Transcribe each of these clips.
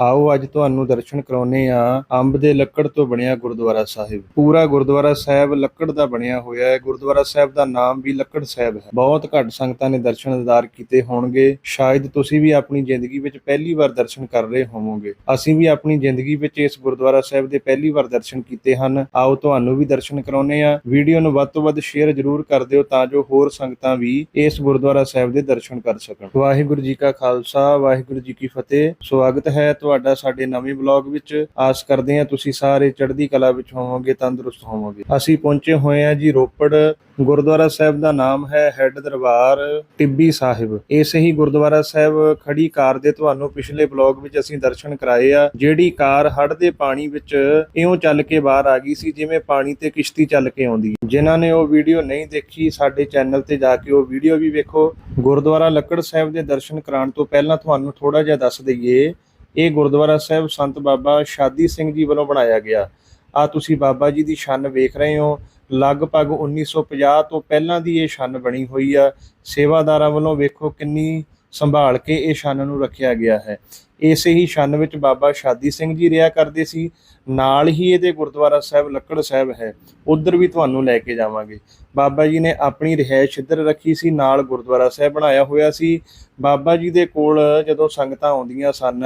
ਆਓ ਅੱਜ ਤੁਹਾਨੂੰ ਦਰਸ਼ਨ ਕਰਾਉਨੇ ਆ ਅੰਬ ਦੇ ਲੱਕੜ ਤੋਂ ਬਣਿਆ ਗੁਰਦੁਆਰਾ ਸਾਹਿਬ। ਪੂਰਾ ਗੁਰਦੁਆਰਾ ਸਾਹਿਬ ਲੱਕੜ ਦਾ ਬਣਿਆ ਹੋਇਆ ਹੈ। ਗੁਰਦੁਆਰਾ ਸਾਹਿਬ ਦਾ ਨਾਮ ਵੀ ਲੱਕੜ ਸਾਹਿਬ ਹੈ। ਬਹੁਤ ਘੱਟ ਸੰਗਤਾਂ ਨੇ ਦਰਸ਼ਨ ਦਿਦਾਰ ਕੀਤੇ ਹੋਣਗੇ। ਸ਼ਾਇਦ ਤੁਸੀਂ ਵੀ ਆਪਣੀ ਜ਼ਿੰਦਗੀ ਵਿੱਚ ਪਹਿਲੀ ਵਾਰ ਦਰਸ਼ਨ ਕਰ ਰਹੇ ਹੋਵੋਗੇ। ਅਸੀਂ ਵੀ ਆਪਣੀ ਜ਼ਿੰਦਗੀ ਵਿੱਚ ਇਸ ਗੁਰਦੁਆਰਾ ਸਾਹਿਬ ਦੇ ਪਹਿਲੀ ਵਾਰ ਦਰਸ਼ਨ ਕੀਤੇ ਹਨ। ਆਓ ਤੁਹਾਨੂੰ ਵੀ ਦਰਸ਼ਨ ਕਰਾਉਨੇ ਆ ਵੀਡੀਓ ਨੂੰ ਵੱਧ ਤੋਂ ਵੱਧ ਸ਼ੇਅਰ ਜ਼ਰੂਰ ਕਰ ਦਿਓ ਤਾਂ ਜੋ ਹੋਰ ਸੰਗਤਾਂ ਵੀ ਇਸ ਗੁਰਦੁਆਰਾ ਸਾਹਿਬ ਦੇ ਦਰਸ਼ਨ ਕਰ ਸਕਣ। ਵਾਹਿਗੁਰੂ ਜੀ ਕਾ ਖਾਲਸਾ, ਵਾਹਿਗੁਰੂ ਜੀ ਕੀ ਫਤਿਹ। ਸਵਾਗਤ ਹੈ ਤੁਹਾਡਾ ਸਾਡੇ ਨਵੇਂ ਬਲੌਗ ਵਿੱਚ ਆਸ ਕਰਦੇ ਹਾਂ ਤੁਸੀਂ ਸਾਰੇ ਚੜ੍ਹਦੀ ਕਲਾ ਵਿੱਚ ਹੋਵੋਗੇ, ਤੰਦਰੁਸਤ ਹੋਵੋਗੇ। ਅਸੀਂ ਪਹੁੰਚੇ ਹੋਏ ਹਾਂ ਜੀ ਰੋਪੜ, ਗੁਰਦੁਆਰਾ ਸਾਹਿਬ ਦਾ ਨਾਮ ਹੈ ਹੈੱਡ ਦਰਬਾਰ ਟਿੱਬੀ ਸਾਹਿਬ। ਇਸ ਹੀ ਗੁਰਦੁਆਰਾ ਸਾਹਿਬ ਖੜੀ ਕਾਰ ਦੇ ਤੁਹਾਨੂੰ ਪਿਛਲੇ ਬਲੌਗ ਵਿੱਚ ਅਸੀਂ ਦਰਸ਼ਨ ਕਰਾਏ ਆ, ਜਿਹੜੀ ਕਾਰ ਹੜ ਦੇ ਪਾਣੀ ਵਿੱਚ ਇਉਂ ਚੱਲ ਕੇ ਬਾਹਰ ਆ ਗਈ ਸੀ, ਜਿਵੇਂ ਪਾਣੀ ਤੇ ਕਿਸ਼ਤੀ ਚੱਲ ਕੇ ਆਉਂਦੀ। ਹੈ। ਜਿਨ੍ਹਾਂ ਨੇ ਉਹ ਵੀਡੀਓ ਨਹੀਂ ਦੇਖੀ, ਸਾਡੇ ਚੈਨਲ ਤੇ ਜਾ ਕੇ ਉਹ ਵੀਡੀਓ ਵੀ ਵੇਖੋ। ਗੁਰਦੁਆਰਾ ਲੱਕੜ ਸਾਹਿਬ ਦੇ ਦਰਸ਼ਨ ਕਰਾਉਣ ਤੋਂ ਪਹਿਲਾਂ ਤੁਹਾਨੂੰ ਥੋੜਾ ਜਿਹਾ ਦੱਸ ਦਈਏ ਇਹ ਗੁਰਦੁਆਰਾ ਸਾਹਿਬ ਸੰਤ ਬਾਬਾ ਸ਼ਾਦੀ ਸਿੰਘ ਜੀ ਵੱਲੋਂ ਬਣਾਇਆ ਗਿਆ। ਆ ਤੁਸੀਂ ਬਾਬਾ ਜੀ ਦੀ ਛੰਨ ਵੇਖ ਰਹੇ ਹੋ। ਲਗਭਗ 1950 ਤੋਂ ਪਹਿਲਾਂ ਦੀ ਇਹ ਛੰਨ ਬਣੀ ਹੋਈ ਆ। ਸੇਵਾਦਾਰਾਂ ਵੱਲੋਂ ਵੇਖੋ ਕਿੰਨੀ ਸੰਭਾਲ ਕੇ ਇਹ ਛੰਨ ਨੂੰ ਰੱਖਿਆ ਗਿਆ ਹੈ। ਇਸੇ ਹੀ ਛੰਨ ਵਿੱਚ ਬਾਬਾ ਸ਼ਾਦੀ ਸਿੰਘ ਜੀ ਰਿਹਾ ਕਰਦੇ ਸੀ। ਨਾਲ ਹੀ ਇਹਦੇ ਗੁਰਦੁਆਰਾ ਸਾਹਿਬ, ਲੱਕੜ ਸਾਹਿਬ ਹੈ। ਉਧਰ ਵੀ ਤੁਹਾਨੂੰ ਲੈ ਕੇ ਜਾਵਾਂਗੇ। ਬਾਬਾ ਜੀ ਨੇ ਆਪਣੀ ਰਿਹਾਇਸ਼ ਇੱਧਰ ਰੱਖੀ ਸੀ। ਨਾਲ ਗੁਰਦੁਆਰਾ ਸਾਹਿਬ ਬਣਾਇਆ ਹੋਇਆ ਸੀ। ਬਾਬਾ ਜੀ ਦੇ ਕੋਲ ਜਦੋਂ ਸੰਗਤਾਂ ਆਉਂਦੀਆਂ ਸਨ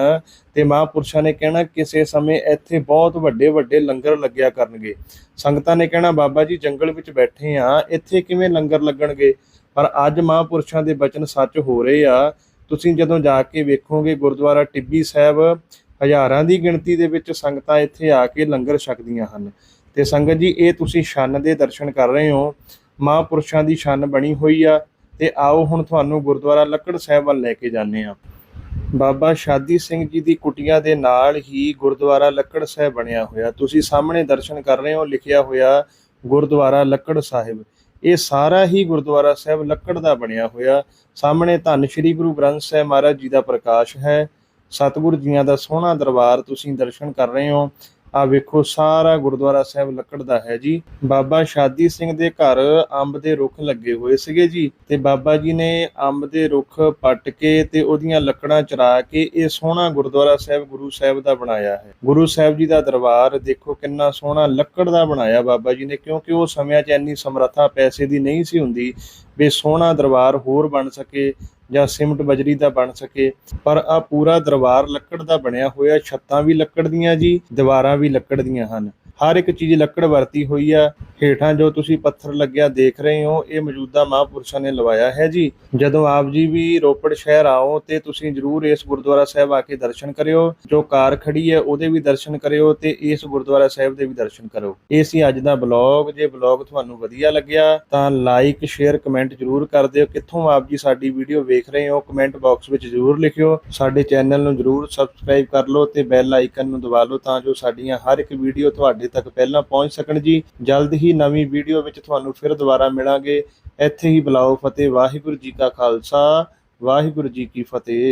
ਤੇ ਮਹਾਂਪੁਰਸ਼ਾਂ ਨੇ ਕਹਿਣਾ, ਕਿਸੇ ਸਮੇਂ ਇੱਥੇ ਬਹੁਤ ਵੱਡੇ ਵੱਡੇ ਲੰਗਰ ਲੱਗਿਆ ਕਰਨਗੇ। ਸੰਗਤਾਂ ਨੇ ਕਹਿਣਾ, ਬਾਬਾ ਜੀ ਜੰਗਲ ਵਿੱਚ ਬੈਠੇ ਆ। ਇੱਥੇ ਕਿਵੇਂ ਲੰਗਰ ਲੱਗਣਗੇ? ਪਰ ਅੱਜ ਮਹਾਂਪੁਰਸ਼ਾਂ ਦੇ ਬਚਨ ਸੱਚ ਹੋ ਰਹੇ ਆ। ਤੁਸੀਂ ਜਦੋਂ ਜਾ ਕੇ ਵੇਖੋਗੇ ਗੁਰਦੁਆਰਾ ਟਿੱਬੀ ਸਾਹਿਬ, ਹਜ਼ਾਰਾਂ ਦੀ ਗਿਣਤੀ ਦੇ ਵਿੱਚ ਸੰਗਤਾਂ ਇੱਥੇ ਆ ਕੇ ਲੰਗਰ ਛਕਦੀਆਂ ਹਨ। ਤੇ ਸੰਗਤ ਜੀ, ਇਹ ਤੁਸੀਂ ਛੰਨ ਦੇ ਦਰਸ਼ਨ ਕਰ ਰਹੇ ਹੋ। ਮਹਾਂਪੁਰਸ਼ਾਂ ਦੀ ਛੰਨ ਬਣੀ ਹੋਈ ਆ। ਤੇ ਆਓ ਹੁਣ ਤੁਹਾਨੂੰ ਗੁਰਦੁਆਰਾ ਲੱਕੜ ਸਾਹਿਬ ਵੱਲ ਲੈ ਕੇ ਜਾਂਦੇ ਆ ਬਾਬਾ ਸ਼ਾਦੀ ਸਿੰਘ ਜੀ ਦੀ ਕੁਟੀਆਂ ਦੇ ਨਾਲ ਹੀ ਗੁਰਦੁਆਰਾ ਲੱਕੜ ਸਾਹਿਬ ਬਣਿਆ ਹੋਇਆ। ਤੁਸੀਂ ਸਾਹਮਣੇ ਦਰਸ਼ਨ ਕਰ ਰਹੇ ਹੋ, ਲਿਖਿਆ ਹੋਇਆ ਗੁਰਦੁਆਰਾ ਲੱਕੜ ਸਾਹਿਬ। ਇਹ ਸਾਰਾ ਹੀ ਗੁਰਦੁਆਰਾ ਸਾਹਿਬ ਲੱਕੜ ਦਾ ਬਣਿਆ ਹੋਇਆ। ਸਾਹਮਣੇ ਧੰਨ ਸ਼੍ਰੀ ਗੁਰੂ ਗ੍ਰੰਥ ਸਾਹਿਬ ਮਹਾਰਾਜ ਜੀ ਦਾ ਪ੍ਰਕਾਸ਼ ਹੈ। ਸਤਿਗੁਰੂ ਜੀਆਂ ਦਾ ਸੋਹਣਾ ਦਰਬਾਰ ਤੁਸੀਂ ਦਰਸ਼ਨ ਕਰ ਰਹੇ ਹੋ। ਆ ਵੇਖੋ, ਸਾਰਾ ਗੁਰਦੁਆਰਾ ਸਾਹਿਬ ਲੱਕੜ ਦਾ ਹੈ ਜੀ। ਬਾਬਾ ਸ਼ਾਦੀ ਸਿੰਘ ਦੇ ਘਰ ਅੰਬ ਦੇ ਰੁੱਖ ਲੱਗੇ ਹੋਏ ਸੀਗੇ ਜੀ ਤੇ ਬਾਬਾ ਜੀ ਨੇ ਅੰਬ ਦੇ ਰੁੱਖ ਪੱਟ ਕੇ ਤੇ ਉਹਦੀਆਂ ਲੱਕੜਾਂ ਚਰਾ ਕੇ ਇਹ ਸੋਹਣਾ ਗੁਰਦੁਆਰਾ ਸਾਹਿਬ ਗੁਰੂ ਸਾਹਿਬ ਦਾ ਬਣਾਇਆ ਹੈ। ਗੁਰੂ ਸਾਹਿਬ ਜੀ ਦਾ ਦਰਬਾਰ ਦੇਖੋ ਕਿੰਨਾ ਸੋਹਣਾ ਲੱਕੜ ਦਾ ਬਣਾਇਆ ਬਾਬਾ ਜੀ ਨੇ, ਕਿਉਂਕਿ ਉਹ ਸਮਿਆਂ 'ਚ ਇੰਨੀ ਸਮਰੱਥਾ ਪੈਸੇ ਦੀ ਨਹੀਂ ਸੀ ਹੁੰਦੀ ਵੀ ਸੋਹਣਾ ਦਰਬਾਰ ਹੋਰ ਬਣ ਸਕੇ ਜਾਂ ਸਿਮਟ ਬਜਰੀ ਦਾ ਬਣ ਸਕੇ, ਪਰ ਆ ਪੂਰਾ ਦਰਬਾਰ ਲੱਕੜ ਦਾ ਬਣਿਆ ਹੋਇਆ, ਛੱਤਾਂ ਵੀ ਲੱਕੜ ਦੀਆਂ ਜੀ, ਦੀਵਾਰਾਂ ਵੀ ਲੱਕੜ ਦੀਆਂ ਹਨ। ਹਰ ਇੱਕ ਚੀਜ਼ ਲੱਕੜ ਵਰਤੀ ਹੋਈ ਆ ਹੇਠਾਂ ਜੋ ਤੁਸੀਂ ਪੱਥਰ ਲੱਗਿਆ ਦੇਖ ਰਹੇ ਹੋ, ਇਹ ਮੌਜੂਦਾ ਮਹਾਂਪੁਰਸ਼ਾਂ ਨੇ ਲਵਾਇਆ ਹੈ ਜੀ। ਜਦੋਂ ਆਪ ਜੀ ਵੀ ਰੋਪੜ ਸ਼ਹਿਰ ਆਓ, ਤੇ ਤੁਸੀਂ ਜਰੂਰ ਇਸ ਗੁਰਦੁਆਰਾ ਸਾਹਿਬ ਆ ਕੇ ਦਰਸ਼ਨ ਕਰਿਓ। ਜੋ ਕਾਰ ਖੜੀ ਹੈ, ਉਹਦੇ ਵੀ ਦਰਸ਼ਨ ਕਰਿਓ ਤੇ ਇਸ ਗੁਰਦੁਆਰਾ ਸਾਹਿਬ ਦੇ ਵੀ ਦਰਸ਼ਨ ਕਰੋ। ਇਹ ਸੀ ਅੱਜ ਦਾ ਬਲੌਗ। ਜੇ ਬਲੌਗ ਤੁਹਾਨੂੰ ਵਧੀਆ ਲੱਗਿਆ, ਤਾਂ ਲਾਈਕ, ਸ਼ੇਅਰ, ਕਮੈਂਟ ਜਰੂਰ ਕਰ ਦਿਓ। ਕਿੱਥੋਂ ਆਪ ਜੀ ਸਾਡੀ ਵੀਡੀਓ ਵੇਖ ਰਹੇ ਹੋ, ਕਮੈਂਟ ਬਾਕਸ ਵਿੱਚ ਜਰੂਰ ਲਿਖਿਓ। ਸਾਡੇ ਚੈਨਲ ਨੂੰ ਜਰੂਰ ਸਬਸਕ੍ਰਾਈਬ ਕਰ ਲਓ ਤੇ ਬੈਲ ਆਈਕਨ ਨੂੰ ਦਬਾ ਲਓ ਤਾਂ ਜੋ ਸਾਡੀਆਂ ਹਰ ਇੱਕ ਵੀਡੀਓ ਤੁਹਾਡੇ ਤੱਕ ਪਹਿਲਾਂ ਪਹੁੰਚ ਸਕਣ ਜੀ। ਜਲਦ ਹੀ ਹੀ ਨਵੀਂ ਵੀਡੀਓ ਵਿੱਚ ਤੁਹਾਨੂੰ ਫਿਰ ਦੁਬਾਰਾ ਮਿਲਾਂਗੇ। ਇੱਥੇ ਹੀ ਬੁਲਾਓ ਫਤਿਹ, ਵਾਹਿਗੁਰੂ ਜੀ ਕਾ ਖਾਲਸਾ, ਵਾਹਿਗੁਰੂ ਜੀ ਕੀ ਫਤਿਹ।